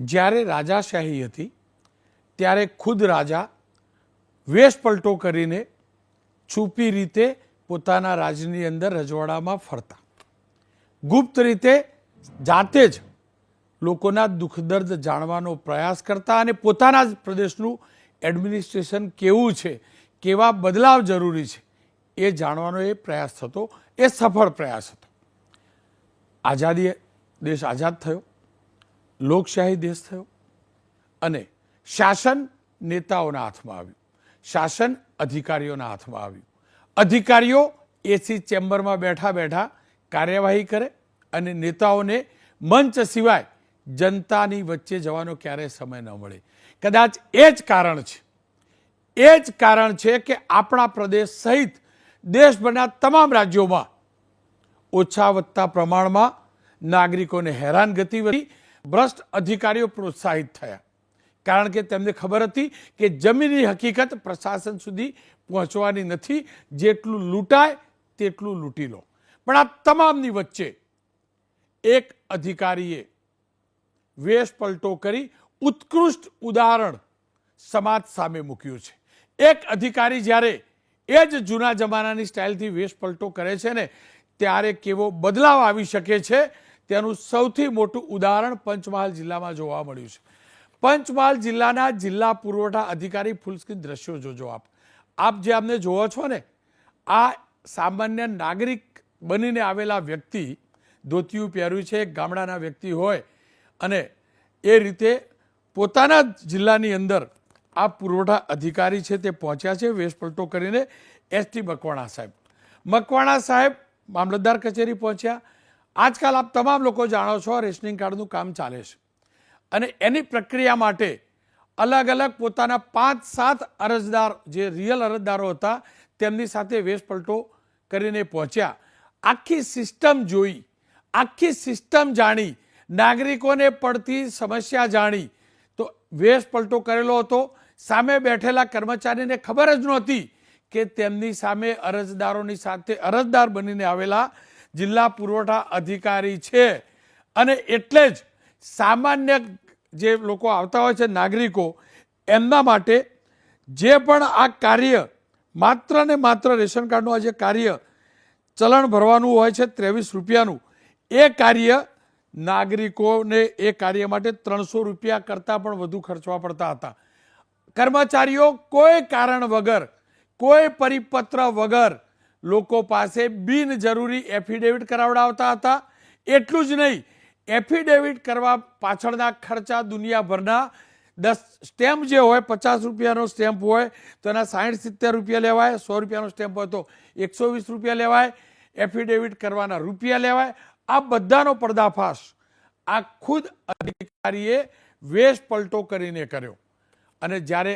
જ્યારે રાજાશાહી હતી, ત્યારે ખુદ રાજા વેશપલટો કરીને છુપી રીતે પોતાના રાજની અંદર રજવાડામાં ફરતા. ગુપ્ત રીતે જાતે જ લોકોના દુઃખદર્દ જાણવાનો પ્રયાસ કરતા અને પોતાના જ પ્રદેશનું એડમિનિસ્ટ્રેશન કેવું છે, કેવા બદલાવ જરૂરી છે, એ જાણવાનો એ પ્રયાસ થતો, એ સફળ પ્રયાસ હતો. આઝાદી દેશ આઝાદ થયો. લોકશાહી દેશ થયો અને શાસન નેતાઓના હાથમાં આવ્યું. શાસન અધિકારીઓના હાથમાં આવ્યું. અધિકારીઓ એસી ચેમ્બરમાં બેઠા બેઠા કાર્યવાહી કરે અને નેતાઓને મંચ સિવાય જનતાની વચ્ચે જવાનો ક્યારેય સમય ન મળે. કદાચ એ જ કારણ છે. એ જ કારણ છે કે આપણા પ્રદેશ સહિત દેશભરના તમામ રાજ્યોમાં ઓછા વધતા પ્રમાણમાં નાગરિકોને હેરાનગતિ વધી ભ્રષ્ટ અધિકારીઓ પ્રોત્સાહિત થયા. કારણ કે તેમને ખબર હતી કે જમીનની હકીકત પ્રશાસન સુધી પહોંચવાની નથી. જેટલું લૂંટાય તેટલું લૂંટી લો. પણ આ તમામની વચ્ચે એક અધિકારીએ વેશ પલટો કરી ઉત્કૃષ્ટ ઉદાહરણ સમાજ સામે મૂક્યું છે. એક અધિકારી જ્યારે એ જ જૂના જમાનાની સ્ટાઇલથી વેશ પલટો કરે છે ને, ત્યારે કેવો બદલાવ આવી શકે છે તેનું સૌથી મોટું ઉદાહરણ પંચમહાલ જિલ્લામાં જોવા મળ્યું છે. પંચમહાલ જિલ્લાના જિલ્લા પુરવઠા અધિકારી ફૂલસ્ક્રીન દ્રશ્યો જોજો આપ. આપ જે અમને જોવો છો ને, આ સામાન્ય નાગરિક બનીને આવેલા વ્યક્તિ, ધોતિયું પહેર્યું છે ગામડાના વ્યક્તિ હોય, અને એ રીતે પોતાના જિલ્લાની અંદર આ પુરવઠા અધિકારી છે તે પહોંચ્યા છે વેશપલટો કરીને એસટી મકવાણા સાહેબ. મકવાણા સાહેબ મામલતદાર કચેરી પહોંચ્યા આજકાલ આપ તમામ લોકો જાણો છો, રેશનિંગ કાર્ડનું કામ ચાલે છે. અને એની પ્રક્રિયા માટે અલગ અલગ પોતાના પાંચ સાત અરજદાર, જે રિયલ અરજદારો હતા, તેમની સાથે વેશપલટો કરીને પહોંચ્યા. આખી સિસ્ટમ જોઈ, આખી સિસ્ટમ જાણી, નાગરિકોને પડતી સમસ્યા જાણી, તો વેશપલટો કરેલો હતો. સામે બેઠેલા કર્મચારીને ખબર જ નહોતી કે તેમની સામે અરજદારોની સાથે અરજદાર બનીને આવેલા જિલ્લા પુરવઠા અધિકારી છે. અને એટલે જ સામાન્ય જે લોકો આવતા હોય છે, નાગરિકો, એમના માટે જે પણ આ કાર્ય માત્ર ને માત્ર રેશન કાર્ડનું આ જે કાર્ય ચલણ ભરવાનું હોય છે, ત્રેવીસ રૂપિયાનું, એ કાર્ય નાગરિકોને એ કાર્ય માટે ત્રણસો રૂપિયા કરતાં પણ વધુ ખર્ચવા પડતા હતા. કર્મચારીઓ કોઈ કારણ વગર, કોઈ પરિપત્ર વગર લોકો પાસે બિનજરૂરી એફિડેવિટ કરાવડાવતા હતા. એટલું જ નહીં, એફિડેવિટ કરવા પાછળના ખર્ચા દુનિયાભરના દસ સ્ટેમ્પ જે હોય, પચાસ રૂપિયાનો સ્ટેમ્પ હોય, તો એના સાઠ સિત્તેર રૂપિયા લેવાય, સો રૂપિયાનો સ્ટેમ્પ હોય તો એકસો વીસ રૂપિયા લેવાય, એફિડેવિટ કરવાના રૂપિયા લેવાય. આ બધાનો પર્દાફાશ આ ખુદ અધિકારીએ વેશ પલટો કરીને કર્યો. અને જ્યારે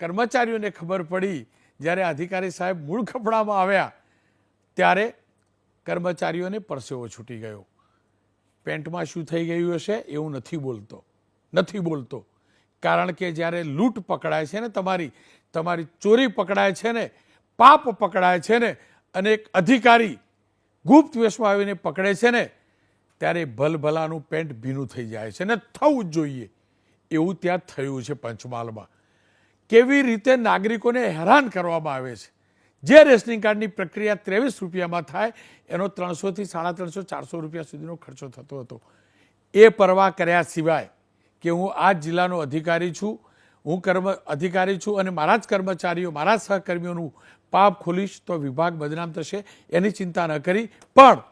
કર્મચારીઓને ખબર પડી જ્યારે અધિકારી સાહેબ મૂળ કપડામાં આવ્યા, ત્યારે કર્મચારીઓને પરસેવો છૂટી ગયો. પેન્ટમાં શું થઈ ગયું હશે એવું નથી બોલતો. નથી બોલતો. કારણ કે જ્યારે લૂંટ પકડાય છે ને તમારી તમારી ચોરી પકડાય છે ને, પાપ પકડાય છે ને, અને એક અધિકારી ગુપ્ત વેશમાં આવીને પકડે છે ને, ત્યારે ભલભલાનું પેન્ટ ભીનું થઈ જાય છે ને થવું જ જોઈએ. એવું ત્યાં થયું છે પંચમહાલમાં. કેવી રીતે નાગરિકોને હેરાન કરવામાં આવે છે? જે રેશનિંગ કાર્ડની પ્રક્રિયા ત્રેવીસ રૂપિયામાં થાય, એનો ત્રણસોથી સાડા ત્રણસો, ચારસો રૂપિયા સુધીનો ખર્ચો થતો હતો. એ પરવા કર્યા સિવાય કે હું આ જિલ્લાનો અધિકારી છું, હું કર્મ અધિકારી છું અને મારા જ કર્મચારીઓ, મારા સહકર્મીઓનું પાપ ખોલીશ તો વિભાગ બદનામ થશે, એની ચિંતા ન કરી. પણ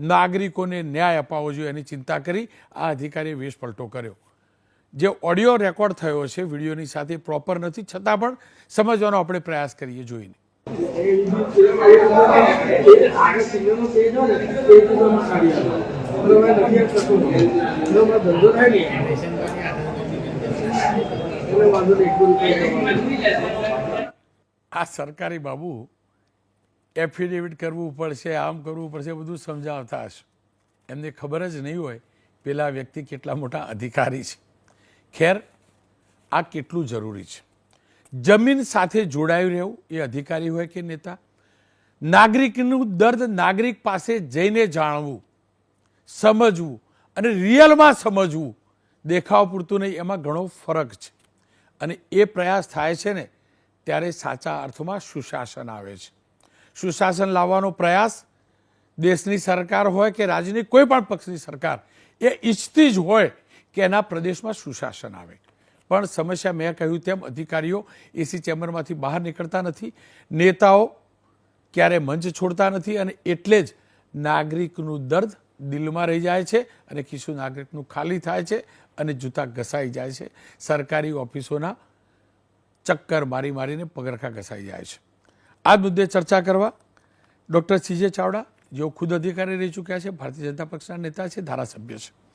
નાગરિકોને ન્યાય અપાવવો જોઈએ એની ચિંતા કરી. આ અધિકારીએ વેશ પલટો કર્યો. જે ઓડિયો રેકોર્ડ થયો છે, વિડીયોની સાથે પ્રોપર નથી, છતાં પણ સમજવાનો આપણે પ્રયાસ કરીએ જોઈને. આ સરકારી બાબુ એફિડેવિટ કરવું પડશે, આમ કરવું પડશે, બધું સમજાવતા હશે. એમને ખબર જ નહીં હોય, પેલા વ્યક્તિ કેટલા મોટા અધિકારી છે. ખેર, આ કેટલું જરૂરી છે? જમીન સાથે જોડાયું રહેવું એ અધિકારી હોય કે નેતા? નાગરિકનું દર્દ નાગરિક પાસે જઈને જાણવું, સમજવું અને રિયલમાં સમજવું દેખાવ પૂરતું નહીં, એમાં ઘણો ફરક છે. અને એ પ્રયાસ થાય છે ને, ત્યારે સાચા અર્થમાં સુશાસન આવે છે. સુશાસન લાવવાનો પ્રયાસ દેશની સરકાર હોય કે રાજ્યની કોઈ પણ પક્ષની સરકાર, એ ઈચ્છતી જ હોય કે એના પ્રદેશમાં સુશાસન આવે. પણ સમસ્યા મેં કહ્યું તેમ અધિકારીઓ એસી ચેમ્બરમાંથી બહાર નીકળતા નથી, નેતાઓ ક્યારે મંચ છોડતા નથી અને એટલે જ નાગરિકનું દર્દ દિલમાં રહી જાય છે અને ખિસ્સું નાગરિકનું ખાલી થાય છે અને જૂતા ઘસાઈ જાય છે. સરકારી ઓફિસોના ચક્કર મારી મારીને પગરખા ઘસાઈ જાય છે. આ મુદ્દે ચર્ચા કરવા ડૉક્ટર સીજે ચાવડા, જેઓ ખુદ અધિકારી રહી ચૂક્યા છે, ભારતીય જનતા પક્ષના નેતા છે, ધારાસભ્ય છે.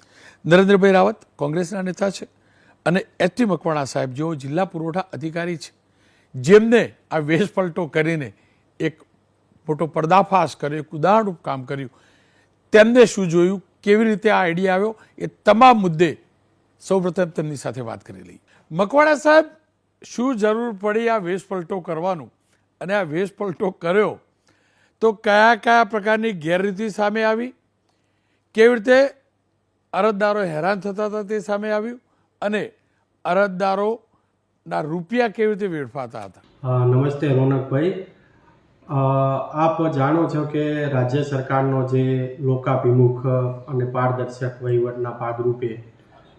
નરેન્દ્રભાઈ રાવત કોંગ્રેસના નેતા છે અને એચ ટી મકવાણા સાહેબ જેઓ જિલ્લા પુરવઠા અધિકારી છે, જેમને આ વેશ કરીને એક મોટો પર્દાફાશ કર્યો, એક ઉદાહરણરૂપ કામ કર્યું, તેમને શું જોયું, કેવી રીતે આ આઈડિયા આવ્યો, એ તમામ મુદ્દે સૌપ્રથમ તેમની સાથે વાત કરી લઈ મકવાણા સાહેબ, શું જરૂર પડી આ વેશ પલટો કરવાનું? અને આ વેશ કર્યો તો કયા કયા પ્રકારની ગેરરીતિ સામે આવી? કેવી રીતે અરજદારો હેરાન થતા હતા તે સામે આવ્યું અને અરજદારોના રૂપિયા કેવી રીતે વેડફાતા હતા? નમસ્તે રોનકભાઈ. આપ જાણો છો કે રાજ્ય સરકારનો જે લોકાભિમુખ અને પારદર્શક વહીવટના ભાગરૂપે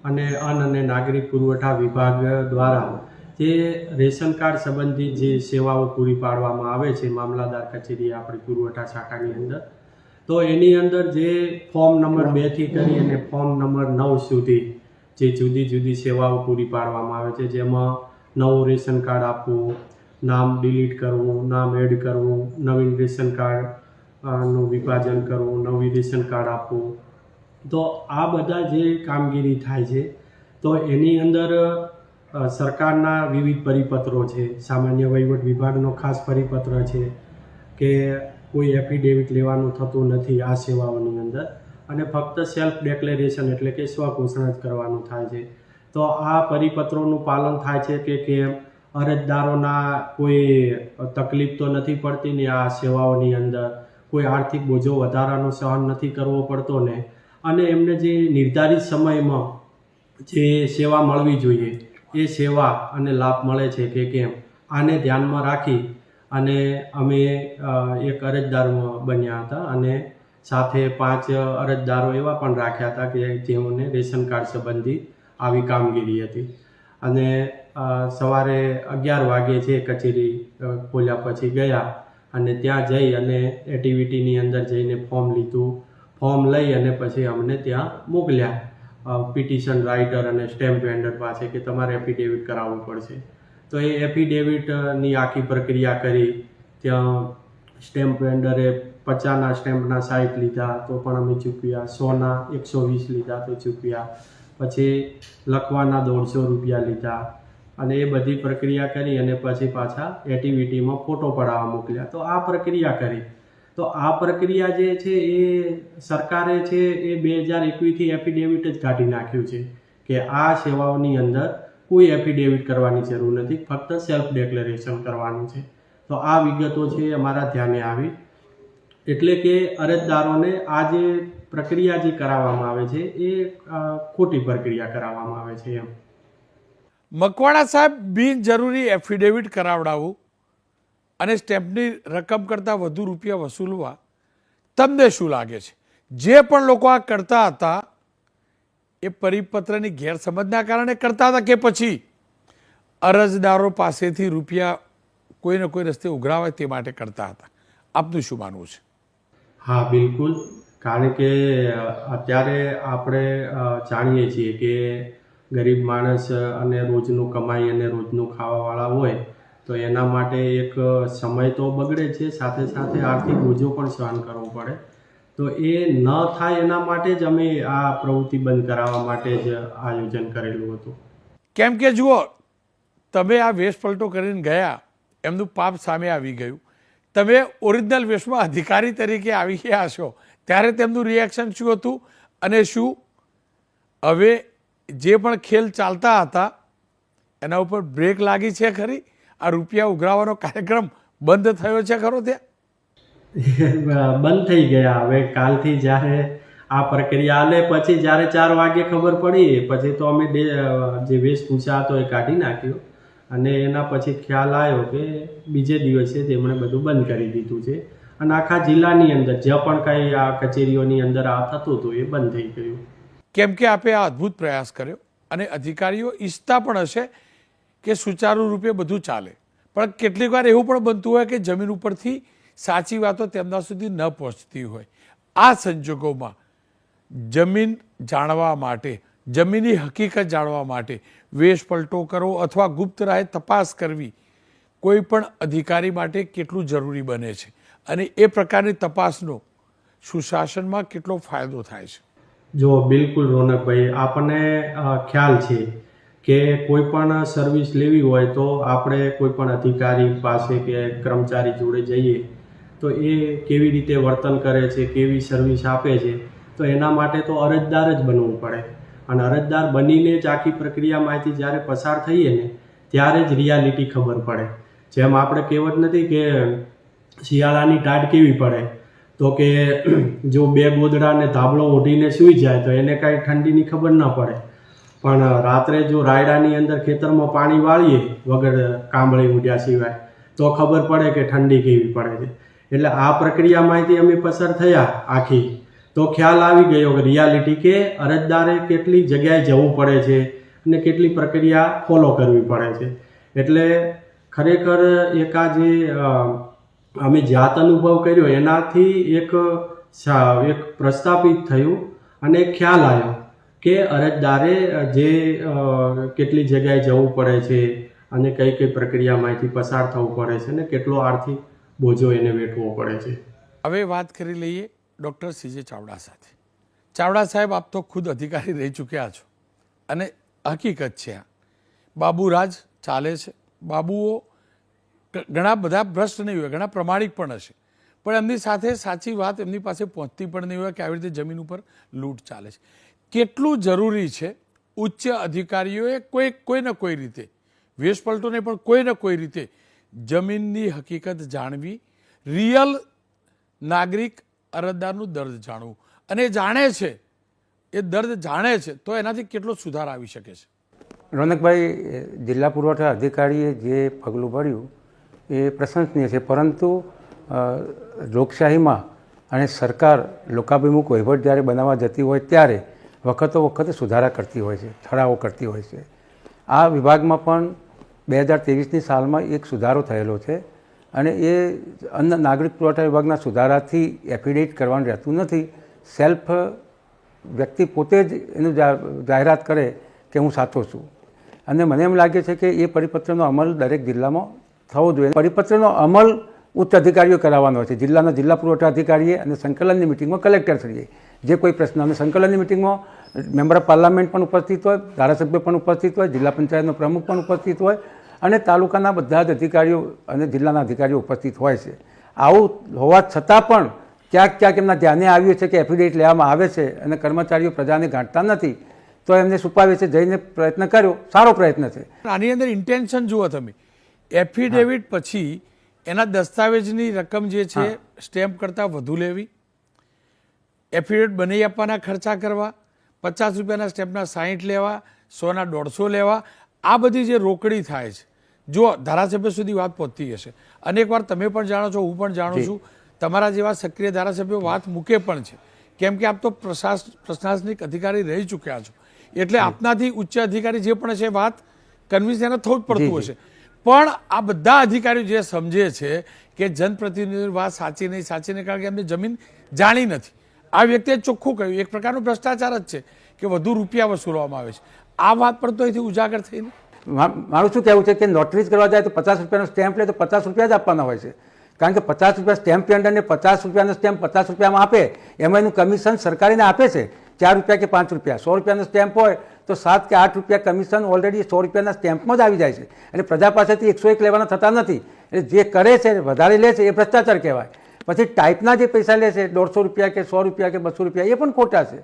અને અન્ન અને નાગરિક પુરવઠા વિભાગ દ્વારા જે રેશન કાર્ડ સંબંધિત જે સેવાઓ પૂરી પાડવામાં આવે છે મામલાદાર કચેરી આપણી પુરવઠા શાખાની અંદર તો એની અંદર જે ફોર્મ નંબર બેથી કરી અને ફોર્મ નંબર નવ સુધી જે જુદી જુદી સેવાઓ પૂરી પાડવામાં આવે છે, જેમાં નવું રેશન કાર્ડ આપવું, નામ ડિલીટ કરવું, નામ એડ કરવું, નવીન રેશન કાર્ડનું વિભાજન કરવું, નવી રેશન કાર્ડ આપવું. તો આ બધા જે કામગીરી થાય છે, તો એની અંદર સરકારના વિવિધ પરિપત્રો છે. સામાન્ય વહીવટ વિભાગનો ખાસ પરિપત્ર છે કે કોઈ એફિડેવિટ લેવાનું થતું નથી આ સેવાઓની અંદર. અને ફક્ત સેલ્ફ ડેક્લેરેશન એટલે કે સ્વઘોષણા જ કરવાનું થાય છે. તો આ પરિપત્રોનું પાલન થાય છે કે કેમ? અરજદારોના કોઈ તકલીફ તો નથી પડતી ને આ સેવાઓની અંદર? કોઈ આર્થિક બોજો વધારાનો સહન નથી કરવો પડતો ને? અને એમને જે નિર્ધારિત સમયમાં જે સેવા મળવી જોઈએ, એ સેવા અને લાભ મળે છે કે કેમ? આને ધ્યાનમાં રાખી અને અમે એક અરજદાર બન્યા હતા અને સાથે પાંચ અરજદારો એવા પણ રાખ્યા હતા કે જેઓને રેશન કાર્ડ સંબંધી આવી કામગીરી હતી. અને સવારે અગિયાર વાગે જે કચેરી ખોલ્યા પછી ગયા અને ત્યાં જઈ અને એટીવીટીની અંદર જઈને ફોર્મ લીધું. ફોર્મ લઈ અને પછી અમને ત્યાં મોકલ્યા. પિટિશન રાઇટર અને સ્ટેમ્પ વેન્ડર પાસે કે તમારે એફિડેવિટ કરાવવું પડશે. તો એ એફિડેવિટની આખી પ્રક્રિયા કરી, ત્યાં સ્ટેમ્પ વેન્ડરે પચાસના સ્ટેમ્પના સાઠ લીધા, તો પણ અમે ચૂક્યા. સોના એકસો વીસ લીધા તો ચૂક્યા. પછી લખવાના દોઢસો રૂપિયા લીધા. અને એ બધી પ્રક્રિયા કરી અને પછી પાછા એક્ટિવિટીમાં ફોટો પડાવવા મોકલ્યા. તો આ પ્રક્રિયા કરી. તો આ પ્રક્રિયા જે છે એ સરકારે છે એ બે હજાર એકવીસથી એફિડેવિટ જ કાઢી નાખ્યું છે કે આ સેવાઓની અંદર કોઈ એફિડેવિટ કરવાની જરૂર નથી, ફક્ત સેલ્ફ ડેક્લેરેશન કરવાનું છે. તો આ વિગતો છે અમારા ધ્યાને આવી. એટલે કે અરજદારોને આ જે પ્રક્રિયા જે કરાવવામાં આવે છે એ ખોટી પ્રક્રિયા કરાવવામાં આવે છે એમ. મકવાણા સાહેબ, બિનજરૂરી એફિડેવિટ કરાવડાવવું અને સ્ટેમ્પની રકમ કરતાં વધુ રૂપિયા વસૂલવા. તમને શું લાગે છે? જે પણ લોકો આ કરતા હતા એ પરિપત્રની ગેરસમજના કારણે કરતા હતા કે પછી અરજદારો પાસેથી રૂપિયા કોઈને કોઈ રસ્તે ઉઘરાવાય તે માટે કરતા હતા? આપનું શું માનવું છે? હા, બિલકુલ. કારણ કે અત્યારે આપણે જાણીએ છીએ કે ગરીબ માણસ અને રોજનું કમાઈ અને રોજનું ખાવાવાળા હોય, તો એના માટે એક સમય તો બગડે છે. સાથે સાથે આર્થિક બોજો પણ સહન કરવો પડે. તો એ ન થાય એના માટે જ અમે આ પ્રવૃત્તિ બંધ કરાવવા માટે જ આયોજન કરેલું હતું. કેમ કે જુઓ, તમે આ વેશ પલટો કરીને ગયા, એમનું પાપ સામે આવી ગયું. તમે ઓરિજિનલ વેશમાં અધિકારી તરીકે આવી ગયા છો, ત્યારે તેમનું રિએક્શન શું હતું અને શું? હવે જે પણ ખેલ ચાલતા હતા, એના ઉપર બ્રેક લાગી છે ખરી? આ રૂપિયા ઉઘરાવાનો કાર્યક્રમ બંધ થયો છે ખરો ત્યાં? બંધ થઈ ગયા. હવે કાલથી જ્યારે આ પ્રક્રિયા આલે પછી જ્યારે ચાર વાગે ખબર પડી, પછી તો અમે જે વેશભૂષા હતો એ કાઢી નાખ્યો. અને એના પછી ખ્યાલ આવ્યો કે બીજે દિવસે તેમણે બધું બંધ કરી દીધું છે. અને આખા જિલ્લાની અંદર જે પણ કંઈ આ કચેરીઓની અંદર આ થતું હતું, એ બંધ થઈ ગયું. કેમ કે આપે આ અદ્ભુત પ્રયાસ કર્યો. અને અધિકારીઓ ઈચ્છતા પણ હશે કે સુચારુ રૂપે બધું ચાલે. પણ કેટલીક વાર એવું પણ બનતું હોય કે જમીન ઉપરથી સાચી વાતો તેમના સુધી ન પહોંચતી હોય. આ સંજોગોમાં જમીન જાણવા માટે, જમીનની હકીકત જાણવા માટે વેશ પલટો કરવો અથવા ગુપ્ત રાહે તપાસ કરવી કોઈ પણ અધિકારી માટે કેટલું જરૂરી બને છે અને એ પ્રકારની તપાસનો સુશાસનમાં કેટલો ફાયદો થાય છે. જો બિલકુલ રોનકભાઈ, આપણને ખ્યાલ છે કે કોઈ પણ સર્વિસ લેવી હોય તો આપણે કોઈ પણ અધિકારી પાસે કે કર્મચારી જોડે જઈએ તો એ કેવી રીતે વર્તન કરે છે, કેવી સર્વિસ આપે છે, તો એના માટે તો અરજદાર જ બનવું પડે. અને અરજદાર બનીને જ આખી પ્રક્રિયામાંથી જ્યારે પસાર થઈએ ને, ત્યારે જ રિયાલિટી ખબર પડે. જેમ આપણે કહેવત નથી કે શિયાળાની ટાઢ કેવી પડે, તો કે જો બે ગોદડા ને ધાબળો ઓઢીને સૂઈ જાય તો એને કાંઈ ઠંડીની ખબર ન પડે. પણ રાત્રે જો રાયડાની અંદર ખેતરમાં પાણી વાળીએ વગર કાંબળી ઉડ્યા સિવાય, તો ખબર પડે કે ઠંડી કેવી પડે છે. એટલે આ પ્રક્રિયામાંથી અમે પસાર થયા આખી. તો ખ્યાલ આવી ગયો કે રિયાલિટી કે અરજદારે કેટલી જગ્યાએ જવું પડે છે અને કેટલી પ્રક્રિયા ફોલો કરવી પડે છે. એટલે ખરેખર એક જે અમે જાત અનુભવ કર્યો એનાથી એક એક પ્રસ્થાપિત થયું અને ખ્યાલ આવ્યો કે અરજદારે જે કેટલી જગ્યાએ જવું પડે છે અને કઈ કઈ પ્રક્રિયામાંથી પસાર થવું પડે છે અને કેટલો આર્થિક બોજો એને વેઠવો પડે છે. હવે વાત કરી લઈએ ડૉક્ટર સીજે ચાવડા સાથે. ચાવડા સાહેબ, આપ તો ખુદ અધિકારી રહી ચૂક્યા છો. અને હકીકત છે આ. બાબુરાજ ચાલે છે. બાબુઓ ઘણા બધા ભ્રષ્ટ નહીં હોય, ઘણા પ્રમાણિક પણ હશે. પણ એમની સાથે સાચી વાત એમની પાસે પહોંચતી પણ નહીં હોય કે આવી રીતે જમીન ઉપર લૂંટ ચાલે છે. કેટલું જરૂરી છે ઉચ્ચ અધિકારીઓએ કોઈ કોઈ ને કોઈ રીતે વેશ પલટો નહીં પણ કોઈ ને કોઈ રીતે જમીનની હકીકત જાણવી, રિયલ નાગરિક અરજદારનું દર્દ જાણવું. અને જાણે છે, એ દર્દ જાણે છે, તો એનાથી કેટલો સુધાર આવી શકે છે? રોનકભાઈ જિલ્લા પુરવઠા અધિકારીએ જે પગલું ભર્યું, એ પ્રશંસનીય છે. પરંતુ લોકશાહીમાં અને સરકાર લોકાભિમુખ વહીવટ જ્યારે બનાવવા જતી હોય ત્યારે વખતો વખતે સુધારા કરતી હોય છે, ઠરાવો કરતી હોય છે. આ વિભાગમાં પણ બે હજાર ત્રેવીસની સાલમાં એક સુધારો થયેલો છે અને એ અન્ન નાગરિક પુરવઠા વિભાગના સુધારાથી એફિડેવિટ કરવાનું રહેતું નથી. સેલ્ફ વ્યક્તિ પોતે જ એનું જાહેરાત કરે કે હું સાચો છું. અને મને એમ લાગે છે કે એ પરિપત્રનો અમલ દરેક જિલ્લામાં થવો જોઈએ. પરિપત્રનો અમલ ઉચ્ચ અધિકારીઓ કરાવવાનો છે. જિલ્લાના જિલ્લા પુરવઠા અધિકારીએ અને સંકલનની મિટિંગમાં કલેક્ટર શ્રીએ જે કોઈ પ્રશ્ન અને સંકલનની મિટિંગમાં મેમ્બર ઓફ પાર્લામેન્ટ પણ ઉપસ્થિત હોય ધારાસભ્ય પણ ઉપસ્થિત હોય જિલ્લા પંચાયતનો પ્રમુખ પણ ઉપસ્થિત હોય અને તાલુકાના બધા જ અધિકારીઓ અને જિલ્લાના અધિકારીઓ ઉપસ્થિત હોય છે. આવું હોવા છતાં પણ ક્યાંક ક્યાંક એમના ધ્યાને આવ્યું છે કે એફિડેવિટ લેવામાં આવે છે અને કર્મચારીઓ પ્રજાને ગાંઠતા નથી તો એમને છુપાવે છે જઈને પ્રયત્ન કર્યો. સારો પ્રયત્ન છે. આની અંદર ઇન્ટેન્શન જુઓ તમે. એફિડેવિટ પછી એના દસ્તાવેજની રકમ જે છે સ્ટેમ્પ કરતાં વધુ લેવી. એફિડેવિટ બનાવી આપવાના ખર્ચા કરવા. પચાસ રૂપિયાના સ્ટેમ્પના સાહીઠ લેવા સોના દોઢસો લેવા આ બધી જે રોકડી થાય છે જો ધારાસભ્ય સુધી વાત પહોંચતી હશે અનેકવાર તમે પણ જાણો છો હું પણ જાણું છું તમારા જેવા સક્રિય ધારાસભ્યો વાત મૂકે પણ છે. કેમ કે આપ તો પ્રશાસ પ્રશાસનિક અધિકારી રહી ચૂક્યા છો. એટલે આપનાથી ઉચ્ચ અધિકારી જે પણ છે વાત કન્વિન્સ એને થવું જ પડતું હશે. પણ આ બધા અધિકારીઓ જે સમજે છે કે જનપ્રતિનિધિની વાત સાચી નહીં સાચી નહીં કારણ કે એમની જમીન જાણી નથી. આ વ્યક્તિએ ચોખ્ખું કહ્યું. એક પ્રકારનો ભ્રષ્ટાચાર જ છે કે વધુ રૂપિયા વસૂલવામાં આવે છે. આ વાત પણ તો અહીંથી ઉજાગર થઈને. મારું શું કહેવું છે કે નોટરીઝ કરવા જાય તો પચાસ રૂપિયાનો સ્ટેમ્પ લે તો પચાસ રૂપિયા જ આપવાના હોય છે. કારણ કે પચાસ રૂપિયા સ્ટેમ્પ પેન્ડરને પચાસ રૂપિયાનો સ્ટેમ્પ પચાસ રૂપિયામાં આપે, એમાં એનું કમિશન સરકારીને આપે છે. ચાર રૂપિયા કે પાંચ રૂપિયા. સો રૂપિયાનો સ્ટેમ્પ હોય તો સાત કે આઠ રૂપિયા કમિશન ઓલરેડી સો રૂપિયાના સ્ટેમ્પમાં જ આવી જાય છે. અને પ્રજા પાસેથી એકસો એક લેવાના થતા નથી. એટલે જે કરે છે, વધારે લે છે, એ ભ્રષ્ટાચાર કહેવાય. પછી ટાઈપના જે પૈસા લે છે દોઢસો રૂપિયા કે સો રૂપિયા કે બસો રૂપિયા એ પણ ખોટા છે.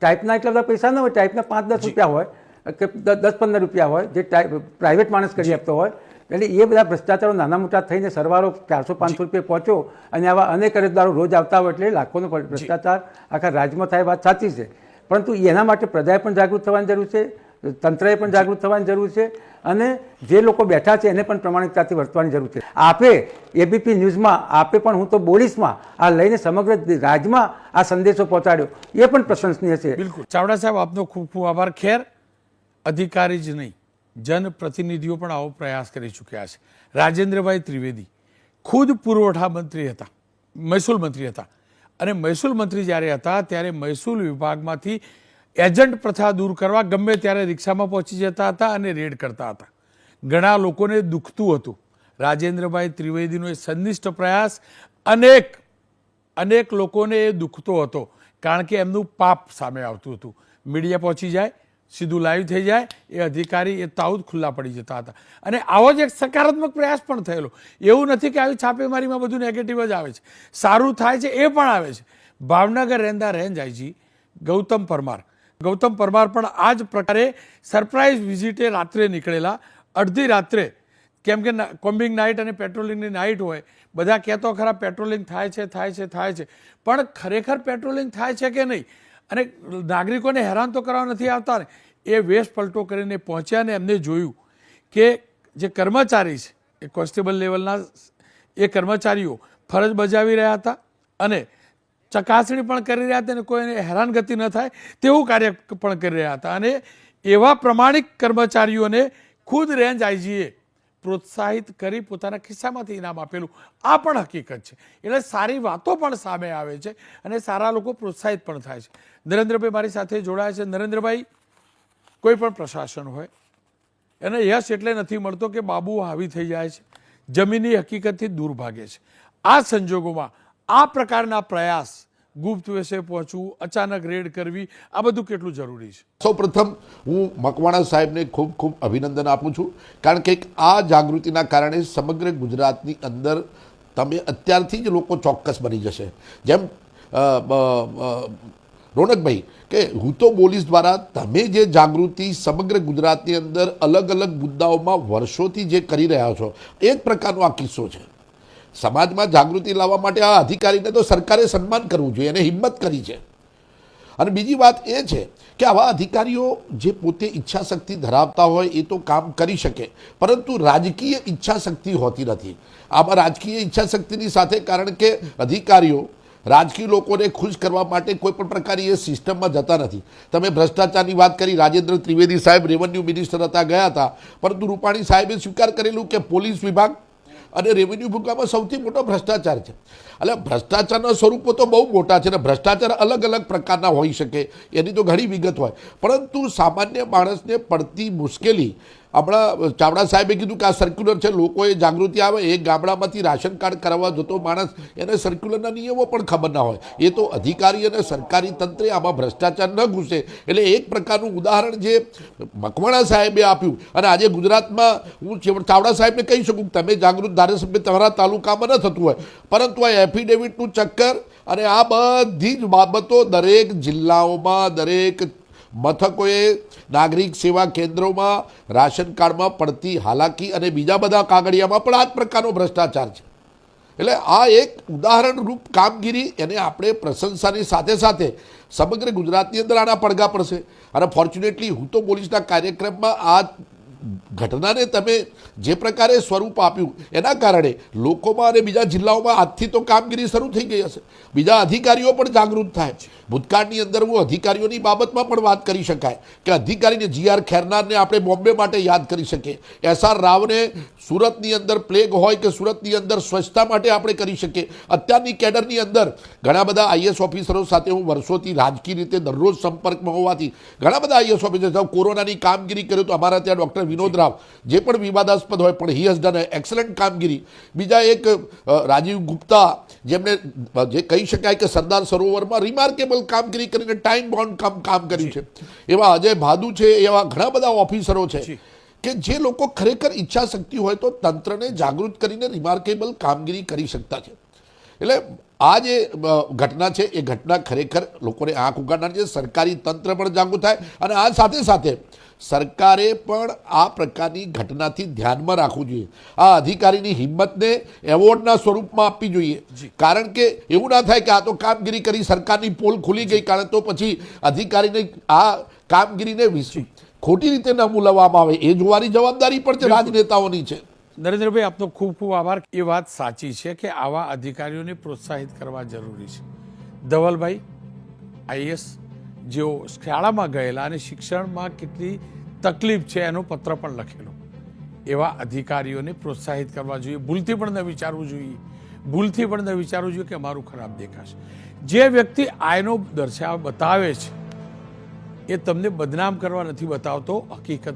ટાઈપના એટલા બધા પૈસા ન હોય ટાઈપના પાંચ દસ રૂપિયા હોય કે દસ પંદર રૂપિયા હોય જે ટાઈપ પ્રાઇવેટ માણસ કરી આપતો હોય એટલે એ બધા ભ્રષ્ટાચારો નાના મોટા થઈને સરવારો ચારસો પાંચસો રૂપિયા પહોંચ્યો અને આવા અનેક અરજદારો રોજ આવતા હોય એટલે લાખોનો ભ્રષ્ટાચાર આખા રાજ્યમાં થાય વાત સાચી છે. પરંતુ એના માટે પ્રજાએ પણ જાગૃત થવાની જરૂર છે તંત્રએ પણ જાગૃત થવાની જરૂર છે અને જે લોકો બેઠા છે એને પણ પ્રમાણિકતાથી વર્તવાની જરૂર છે. આપે એબીપી ન્યૂઝમાં, આપે પણ હું તો બોલીશમાં, આ લઈને સમગ્ર રાજ્યમાં આ સંદેશો પહોંચાડ્યો. એ પણ પ્રશંસનીય છે. બિલકુલ. ચાવડા સાહેબ, આપનો ખૂબ ખૂબ આભાર. ખેર, અધિકારી જ નહીં, જનપ્રતિનિધિઓ પણ આવો પ્રયાસ કરી ચૂક્યા છે. રાજેન્દ્રભાઈ ત્રિવેદી, ખુદ પુરવઠા મંત્રી હતા, મહેસૂલ મંત્રી હતા. અને મહેસૂલ મંત્રી જ્યારે હતા, ત્યારે મહેસૂલ વિભાગમાંથી એજન્ટ પ્રથા દૂર કરવા ગમે ત્યારે રિક્ષામાં પહોંચી જતા હતા અને રેડ કરતા હતા. ઘણા લોકોને દુખતું હતું. રાજેન્દ્રભાઈ ત્રિવેદીનો એ સંનિષ્ઠ પ્રયાસ અનેક અનેક લોકોને એ દુખતો હતો, કારણ કે એમનું પાપ સામે આવતું હતું. મીડિયા પહોંચી જાય, સીધું લાઈવ થઈ જાય, એ અધિકારી, એ તાઉદ ખુલ્લા પડી જતા હતા. અને આવો જ એક સકારાત્મક પ્રયાસ પણ થયેલો. એવું નથી કે આવી છાપેમારીમાં બધું નેગેટિવ જ આવે છે. સારું થાય છે એ પણ આવે છે. ભાવનગર રહેંદા રેન્જ આઈજી ગૌતમ પરમાર ગૌતમ પરમાર પણ આ જ પ્રકારે સરપ્રાઇઝ વિઝિટે રાત્રે નીકળેલા. અડધી રાત્રે, કેમ કે કોમ્બિંગ નાઇટ અને પેટ્રોલિંગની નાઇટ હોય, બધા કહેતો ખરા પેટ્રોલિંગ થાય છે થાય છે થાય છે. પણ ખરેખર પેટ્રોલિંગ થાય છે કે નહીં? અને નાગરિકોને હેરાન તો કરવા નથી આવતા ને? એ વેશ પલટો કરીને પહોંચ્યા ને એમને જોયું કે જે કર્મચારી છે, એ કોન્સ્ટેબલ લેવલના, એ કર્મચારીઓ ફરજ બજાવી રહ્યા હતા અને ચકાસણી પણ કરી રહ્યા હતા અને કોઈને હેરાનગતિ ન થાય તેવું કાર્ય પણ કરી રહ્યા હતા. અને એવા પ્રમાણિક કર્મચારીઓને ખુદ રેન્જ આઈજીએ પ્રોત્સાહિત કરી પોતાના ખિસ્સામાંથી ઇનામ આપેલું. આ પણ હકીકત છે. એટલે સારી વાતો પણ સામે આવે છે અને સારા લોકો પ્રોત્સાહિત પણ થાય છે. નરેન્દ્રભાઈ મારી સાથે જોડાયા છે. નરેન્દ્રભાઈ, કોઈ પણ પ્રશાસન હોય, એને યશ એટલે નથી મળતો કે બાબુ હાવી થઈ જાય છે. જમીનની હકીકતથી દૂર ભાગે છે. આ સંજોગોમાં આ પ્રકારના પ્રયાસ ગુપ્ત વેશે પહોંચવું, અચાનક રેડ કરવી, આ બધું કેટલું જરૂરી છે? સૌ પ્રથમ હું મકવાણા સાહેબને ખૂબ ખૂબ અભિનંદન આપું છું, કારણ કે આ જાગૃતિના કારણે સમગ્ર ગુજરાતની અંદર તમે અત્યારથી જ લોકો ચોક્કસ બની જશે. જેમ રોનકભાઈ, કે હું તો બોલીશ દ્વારા તમે જે જાગૃતિ સમગ્ર ગુજરાતની અંદર અલગ અલગ મુદ્દાઓમાં વર્ષોથી જે કરી રહ્યા છો એ જ પ્રકારનો આ કિસ્સો છે. સમાજમાં જાગૃતિ લાવવા માટે આ અધિકારીને તો સરકારે સન્માન કરવું જોઈએ, એને હિંમત કરી છે. અને બીજી વાત એ છે કે આવા અધિકારીઓ જે પોતે ઈચ્છા શક્તિ ધરાવતા હોય એ તો કામ કરી શકે, પરંતુ રાજકીય ઈચ્છા શક્તિ હોતી નથી. આમાં રાજકીય ઈચ્છા શક્તિની સાથે કારણ કે અધિકારીઓ રાજકીય લોકોને ખુશ કરવા માટે કોઈ પણ પ્રકારની એ સિસ્ટમમાં જતા નથી. તમે ભ્રષ્ટાચારની વાત કરી, રાજેન્દ્ર ત્રિવેદી સાહેબ રેવન્યુ મિનિસ્ટર હતા, ગયા હતા, પરંતુ રૂપાણી સાહેબે સ્વીકાર કરેલું કે પોલીસ વિભાગ અને રેવન્યુ વિભાગમાં સૌથી મોટો ભ્રષ્ટાચાર છે. એટલે ભ્રષ્ટાચારના સ્વરૂપો તો બહુ મોટા છે ને ભ્રષ્ટાચાર અલગ અલગ પ્રકારના હોઈ શકે, એની તો ઘણી વિગત હોય. પરંતુ સામાન્ય માણસને પડતી મુશ્કેલી હમણાં ચાવડા સાહેબે કીધું કે આ સર્ક્યુલર છે, લોકોએ જાગૃતિ આવે એ ગામડામાંથી રાશન કાર્ડ કરાવવા જતો માણસ, એને સર્ક્યુલરના નિયમો પણ ખબર ના હોય. એ તો અધિકારી અને સરકારી તંત્રે આમાં ભ્રષ્ટાચાર ન ઘૂસે. એટલે એક પ્રકારનું ઉદાહરણ જે મકવાણા સાહેબે આપ્યું. અને આજે ગુજરાતમાં હું ચાવડા સાહેબને કહી શકું તમે જાગૃત ધારાસભ્ય તમારા તાલુકામાં ન થતું હોય. પરંતુ આ એફિડેવિટનું ચક્કર અને આ બધી જ બાબતો દરેક જિલ્લાઓમાં, દરેક મથકોએ નાગરિક સેવા કેન્દ્રોમાં રાશન કાર્ડમાં પડતી હાલાકી અને બીજા બધા કાગળિયામાં પણ આ જ પ્રકારનો ભ્રષ્ટાચાર છે. એટલે આ એક ઉદાહરણરૂપ કામગીરી એને આપણે પ્રશંસાની સાથે સાથે સમગ્ર ગુજરાતની અંદર આના પડઘા પડશે. અને ફોર્ચ્યુનેટલી હું તો પોલીસના કાર્યક્રમમાં આ ઘટનાને તમે જે પ્રકારે સ્વરૂપ આપ્યું, એના કારણે લોકોમાં અને બીજા જિલ્લાઓમાં આજથી તો કામગીરી શરૂ થઈ ગઈ હશે. બીજા અધિકારીઓ પણ જાગૃત થાય ભૂતકાળની અંદર હું અધિકારીઓની બાબતમાં પણ વાત કરી શકાય કે અધિકારીને જી આર ખેરનારને આપણે બોમ્બે માટે યાદ કરી શકીએ. એસ આર રાવને સુરતની અંદર પ્લેગ હોય કે સુરતની અંદર સ્વચ્છતા માટે આપણે કરી શકીએ. અત્યારની કેડરની અંદર ઘણા બધા આઈએસ ઓફિસરો સાથે હું વર્ષોથી રાજકીય રીતે દરરોજ સંપર્કમાં હોવાથી ઘણા બધા આઈએસ ઓફિસર કોરોનાની કામગીરી કર્યું તો અમારા ત્યાં ડૉક્ટર વિનોદ રાવ જે પણ વિવાદાસ્પદ હોય પણ હી હેઝ ડન એક્સલન્ટ કામગીરી. બીજા એક રાજીવ ગુપ્તા જેમને જે કહી શકાય કે સરદાર સરોવરમાં રિમાર્કેબલ કામગીરી કરીને ટાઈમ બોન્ડ કામ કામ કર્યું છે. એવા અજય ભાદુ છે એવા ઘણા બધા ઓફિસરો છે કે જે લોકો ખરેખર ઈચ્છા શક્તિ હોય તો તંત્રને જાગૃત કરીને રિમાર્કેબલ કામગીરી કરી શકતા છે. એટલે આ જે ઘટના છે એ ઘટના ખરેખર લોકોને આંખ ઉગાડનાર છે. સરકારી તંત્ર પણ જાગૃત થાય અને આ સાથે સાથે સરકારે પણ આ પ્રકારની ઘટનાથી ધ્યાનમાં રાખવું જોઈએ. આ અધિકારીની હિંમતને એવોર્ડના સ્વરૂપમાં આપવી જોઈએ. કારણ કે એવું ના થાય કે આ તો કામગીરી કરી સરકારની પોલ ખુલી ગઈ કારણ તો પછી અધિકારીને આ કામગીરીને ખોટી રીતે ન બોલાવવામાં આવે. એ જોવાની જવાબદારી પણ છે રાજનેતાઓની છે. નરેન્દ્રભાઈ આપનો ખૂબ ખૂબ આભાર. એ વાત સાચી છે કે આવા અધિકારીઓને પ્રોત્સાહિત કરવા જરૂરી છે. ધવલભાઈ આઈએસ જેઓ શાળામાં ગયેલા અને શિક્ષણમાં કેટલી તકલીફ છે એનો પત્ર પણ લખેલો. એવા અધિકારીઓને પ્રોત્સાહિત કરવા જોઈએ. ભૂલથી પણ ન વિચારવું જોઈએ. ભૂલથી પણ ન વિચારવું જોઈએ કે મારું ખરાબ દેખાશે. જે વ્યક્તિ આયનો દર્શાવ બતાવે છે, એ તમને બદનામ કરવા નથી બતાવતો, હકીકત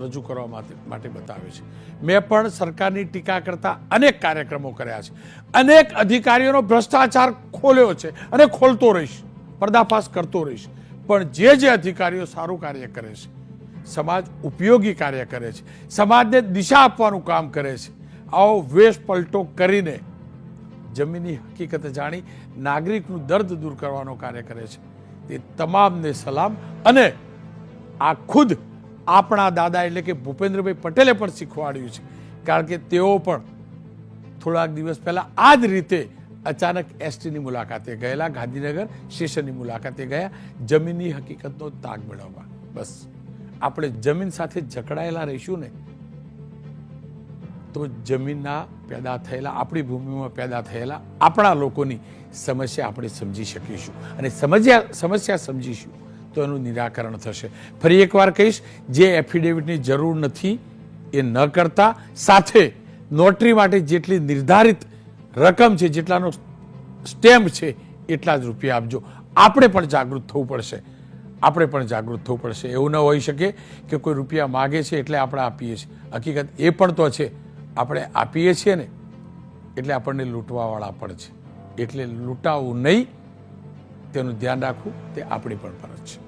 રજૂ કરવા માટે માટે બતાવે છે. મેં પણ સરકારની ટીકા કરતા અનેક કાર્યક્રમો કર્યા છે. અનેક અધિકારીઓનો ભ્રષ્ટાચાર ખોલ્યો છે અને ખોલતો રહીશ. પર્દાફાશ કરતો રહીશ. પણ જે જે અધિકારીઓ સારું કાર્ય કરે છે, સમાજ ઉપયોગી કાર્ય કરે છે, સમાજને દિશા આપવાનું કામ કરે છે, આવો વેશ પલટો કરીને જમીનની હકીકત જાણી નાગરિકનું દર્દ દૂર કરવાનો કાર્ય કરે છે. તે તમામને સલામ અને આ ખુદ આપણા દાદા એટલે કે ભૂપેન્દ્રભાઈ પટેલે પણ શીખવાડ્યું છે. કારણ કે તેઓ પણ થોડાક દિવસ પહેલાં આ જ રીતે અચાનક એસટીની મુલાકાતે ગયેલા, ગાંધીનગર સ્ટેશનની મુલાકાતે ગયા, જમીનની હકીકતનો તાગ મેળવવા. બસ. આપણે જમીન સાથે જકડાયેલા રહીશું ને, તો જમીનના પેદા થયેલા, આપણી ભૂમિમાં પેદા થયેલા આપણા લોકોની સમસ્યા આપણે સમજી શકીશું. અને સમજ્યા, સમસ્યા સમજીશું, તો એનું નિરાકરણ થશે. ફરી એકવાર કહીશ, જે એફિડેવિટની જરૂર નથી, એ ન કરતા. સાથે નોટરી માટે જેટલી નિર્ધારિત રકમ છે, જેટલાનો સ્ટેમ્પ છે, એટલા જ રૂપિયા આપજો. આપણે પણ જાગૃત થવું પડશે. આપણે પણ જાગૃત થવું પડશે. એવું ન હોઈ શકે કે કોઈ રૂપિયા માગે છે એટલે આપણે આપીએ છીએ. હકીકત એ પણ તો છે. આપણે આપીએ છીએ ને એટલે આપણને લૂંટવાવાળા પણ છે. એટલે લૂંટાવું નહીં. તેનું ધ્યાન રાખવું તે આપણી પણ ફરજ છે.